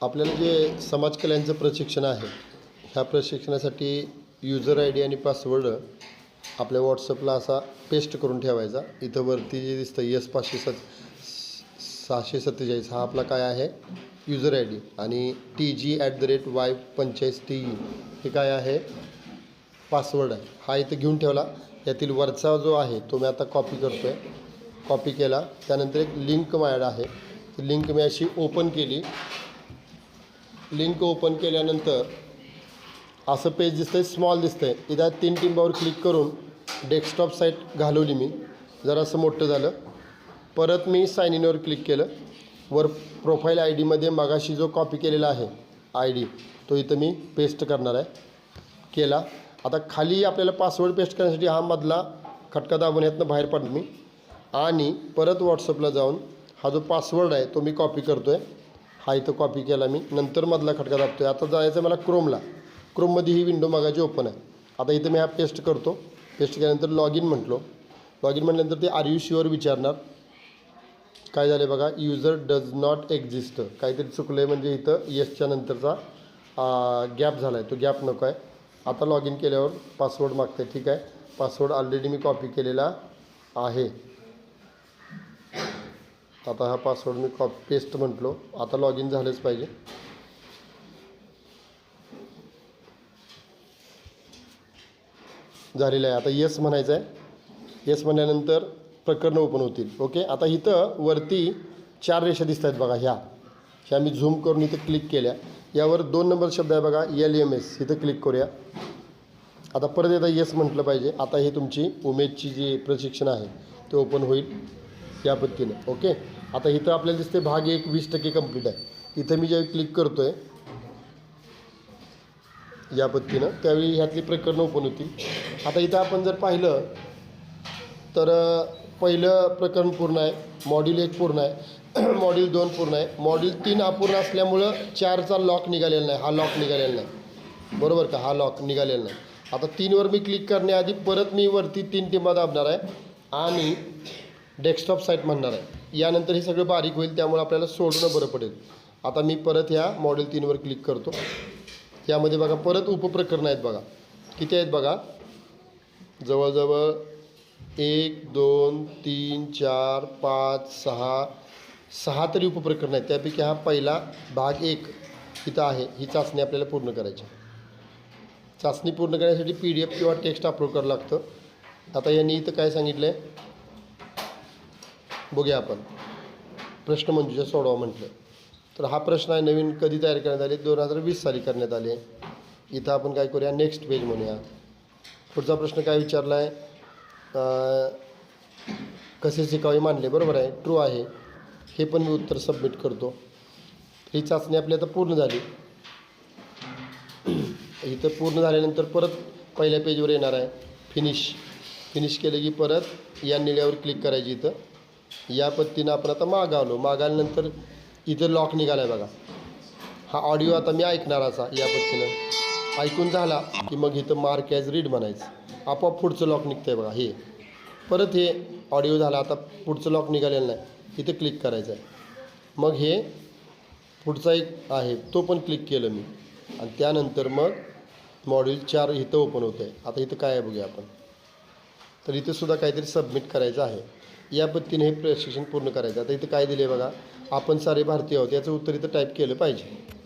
आपल्याला जे समाज कल्याणचं प्रशिक्षण आहे ह्या प्रशिक्षणासाठी युजर आय डी आणि पासवर्ड आपल्या व्हॉट्सअपला असा पेस्ट करून ठेवायचा. इथं वरती जे दिसतं यस पाचशे सत सहाशे सत्तेचाळीस हा आपला काय आहे? युजर आय डी आणि T G at the rate Y पंचेचाळीस टी ई हे काय आहे? पासवर्ड आहे. हा इथं घेऊन ठेवला. यातील वरचा जो आहे तो मी आता कॉपी करतो आहे कॉपी केला. त्यानंतर एक लिंक माझ्याकडे आहे. ती लिंक मी अशी ओपन केली. लिंक ओपन केल्यानंतर असं पेज दिसतं आहे स्मॉल दिसतं आहे इथं तीन टिंबावर क्लिक करून डेस्कटॉप साईट घालवली मी. जरासं मोठं झालं. परत मी साईन इनवर क्लिक केलं. वर प्रोफाईल आय डीमध्ये मगाशी जो कॉपी केलेला आहे आय डी तो इथं मी पेस्ट करणार आहे. केला. आता खाली आपल्याला पासवर्ड पेस्ट करण्यासाठी हा मधला खटका दाबून यातनं बाहेर पडलो मी. आणि परत व्हॉट्सअपला जाऊन हा जो पासवर्ड आहे तो मी कॉपी करतो आहे हा इथं कॉपी केला मी. नंतर मधला खटका दाबतो आहे आता जायचं मला क्रोमला क्रोममध्ये ही विंडो मागायची ओपन आहे. आता इथं मी हा पेस्ट करतो. पेस्ट केल्यानंतर लॉग इन म्हटलो. लॉग इन म्हटल्यानंतर ते आर यू शुअर विचारणार. काय झालं बघा युजर डज नॉट एक्झिस्ट काहीतरी चुकलं आहे म्हणजे इथं येसच्या नंतरचा गॅप झाला आहे तो गॅप नको आहे. आता लॉग इन केल्यावर पासवर्ड मागते ठीक आहे. पासवर्ड ऑलरेडी मी कॉपी केलेला आहे. आता हा पासवर्ड मी कॉपी पेस्ट म्हटलो. आता लॉग इन झालंच पाहिजे. झालेलं आहे. आता येस म्हणायचं आहे. येस म्हणल्यानंतर प्रकरणं ओपन होतील. ओके आता इथं वरती चार रेषा दिसत आहेत बघा ह्या. ह्या मी झूम करून इथं क्लिक केल्या. यावर दोन नंबर शब्द आहे बघा एल एम एस इथं क्लिक करूया. आता परत एकदा येस म्हटलं पाहिजे. आता हे तुमची उमेदची जी प्रशिक्षण आहे ते ओपन होईल या पद्धतीनं. ओके आता इथं आपल्याला दिसते भाग एक वीस टक्के कंप्लीट आहे. इथं मी ज्यावेळी क्लिक करतो आहे या पद्धतीनं त्यावेळी ह्यातली प्रकरणं ओपन होतील आता इथं आपण जर पाहिलं तर पहिलं प्रकरण पूर्ण आहे. मॉड्यूल एक पूर्ण आहे. मॉड्यूल दोन पूर्ण आहे. मॉड्यूल तीन अपूर्ण असल्यामुळं चारचा लॉक निघालेला नाही. हा लॉक निघालेला नाही. बरोबर का? हा लॉक निघालेला नाही. आता तीनवर मी क्लिक करण्याआधी परत मी वरती तीन टिंबा दाबणार आहे. आणि डेस्कटॉप साईट म्हणणार आहे. यानंतर हे सगळं बारीक होईल त्यामुळे आपल्याला सोडणं बरं पडेल. आता मी परत ह्या मॉडेल तीनवर क्लिक करतो. यामध्ये बघा परत उपप्रकरणं आहेत बघा. किती आहेत बघा? जवळजवळ एक दोन तीन चार पाच सहा सहा तरी उपप्रकरणं आहेत. त्यापैकी हा पहिला भाग एक इथं आहे. ही चाचणी आपल्याला पूर्ण करायची. आहे. चाचणी पूर्ण करण्यासाठी पी डी एफ किंवा टेक्स्ट अपलोड करावं लागतं. आता यांनी इथं काय सांगितलं आहे बघूया आपण. प्रश्नमंजुषा सोडवा म्हटलं. तर हा प्रश्न आहे नवीन कधी तयार करण्यात आले? दोन हजार वीस साली करण्यात आले. इथं आपण काय करूया? नेक्स्ट पेज म्हणूया. पुढचा प्रश्न काय विचारला आहे कसे शिकावे मानले? बरोबर आहे. ट्रू आहे. हे पण मी उत्तर सबमिट करतो. ही चाचणी आपली आता पूर्ण झाली. इथं पूर्ण झाल्यानंतर परत पहिल्या पेजवर येणार आहे. फिनिश फिनिश केलं की परत या निळ्यावर क्लिक करायची इथं. या पद्धतीनं आपण आता मागावलो. मागाल्यानंतर इथं लॉक निघाला आहे बघा. हा ऑडिओ आता मी ऐकणार असा या पद्धतीनं. ऐकून झाला की मग इथं मार्क ॲज रीड म्हणायचं. आपोआप पुढचं लॉक निघतंय बघा. हे. परत हे ऑडिओ झाला आता पुढचं लॉक निघालेलं नाही. इथं क्लिक करायचं आहे मग हे पुढचा एक आहे तो पण क्लिक केलं मी. आणि त्यानंतर मग मॉड्यूल चार इथं ओपन होतं आहे आता इथं काय आहे बघूया आपण. तर इथंसुद्धा काहीतरी सबमिट करायचं आहे. या पद्धतीने हे प्रशिक्षण पूर्ण करायचं. आता इथं काय दिले बघा आपण सारे भारतीय आहोत याचं उत्तर इथं टाईप केलं पाहिजे.